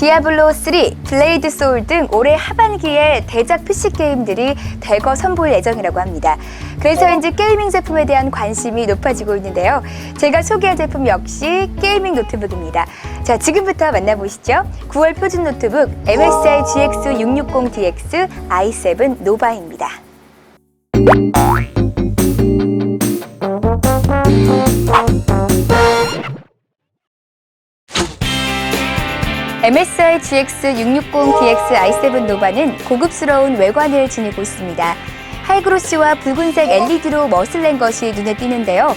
디아블로 3, 블레이드 소울 등 올해 하반기에 대작 PC 게임들이 대거 선보일 예정이라고 합니다. 그래서인지 게이밍 제품에 대한 관심이 높아지고 있는데요. 제가 소개할 제품 역시 게이밍 노트북입니다. 자, 지금부터 만나보시죠. 9월 표준 노트북 MSI GX660DX i7 노바입니다. MSI GX660DX i7 노바는 고급스러운 외관을 지니고 있습니다. 하이그로시와 붉은색 LED로 멋을 낸 것이 눈에 띄는데요.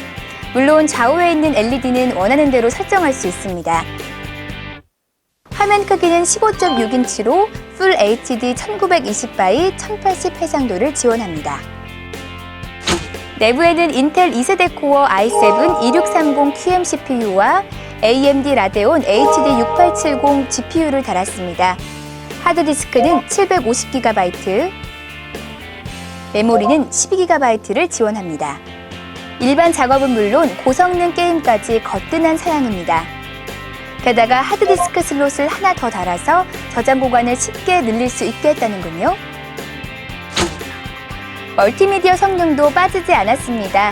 물론 좌우에 있는 LED는 원하는 대로 설정할 수 있습니다. 화면 크기는 15.6인치로 풀 HD 1920x 1080 해상도를 지원합니다. 내부에는 인텔 2세대 코어 i7 2630QM CPU와 AMD 라데온 HD 6870 GPU를 달았습니다. 하드디스크는 750GB, 메모리는 12GB를 지원합니다. 일반 작업은 물론 고성능 게임까지 거뜬한 사양입니다. 게다가 하드디스크 슬롯을 하나 더 달아서 저장 공간을 쉽게 늘릴 수 있게 했다는군요. 멀티미디어 성능도 빠지지 않았습니다.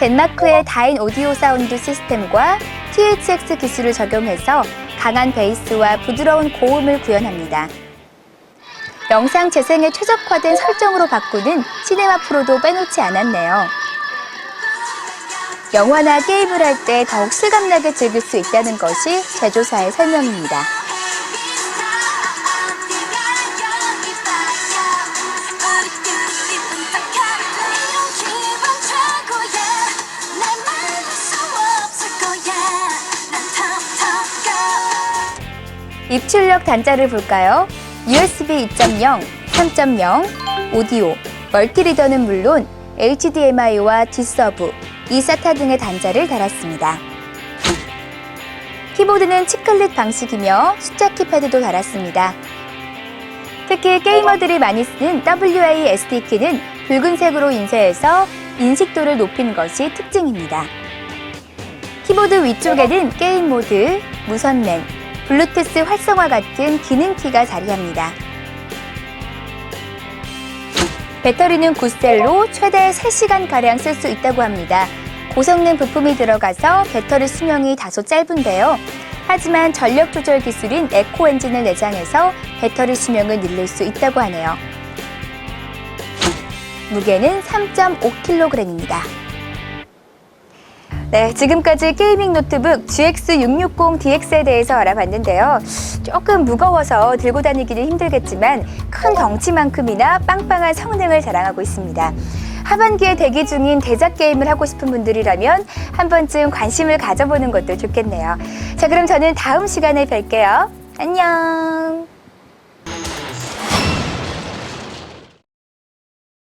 덴마크의 다인 오디오 사운드 시스템과 THX 기술을 적용해서 강한 베이스와 부드러운 고음을 구현합니다. 영상 재생에 최적화된 설정으로 바꾸는 시네마 프로도 빼놓지 않았네요. 영화나 게임을 할 때 더욱 실감나게 즐길 수 있다는 것이 제조사의 설명입니다. 입출력 단자를 볼까요? USB 2.0, 3.0, 오디오, 멀티리더는 물론 HDMI와 D서브, eSATA 등의 단자를 달았습니다. 키보드는 치클릿 방식이며 숫자 키패드도 달았습니다. 특히 게이머들이 많이 쓰는 WASD 키는 붉은색으로 인쇄해서 인식도를 높이는 것이 특징입니다. 키보드 위쪽에는 게임 모드, 무선랜, 블루투스 활성화 같은 기능키가 자리합니다. 배터리는 9셀로 최대 3시간가량 쓸 수 있다고 합니다. 고성능 부품이 들어가서 배터리 수명이 다소 짧은데요. 하지만 전력 조절 기술인 에코 엔진을 내장해서 배터리 수명을 늘릴 수 있다고 하네요. 무게는 3.5kg입니다. 네, 지금까지 게이밍 노트북 GX660DX에 대해서 알아봤는데요. 조금 무거워서 들고 다니기는 힘들겠지만 큰 덩치만큼이나 빵빵한 성능을 자랑하고 있습니다. 하반기에 대기 중인 대작 게임을 하고 싶은 분들이라면 한 번쯤 관심을 가져보는 것도 좋겠네요. 자, 그럼 저는 다음 시간에 뵐게요. 안녕!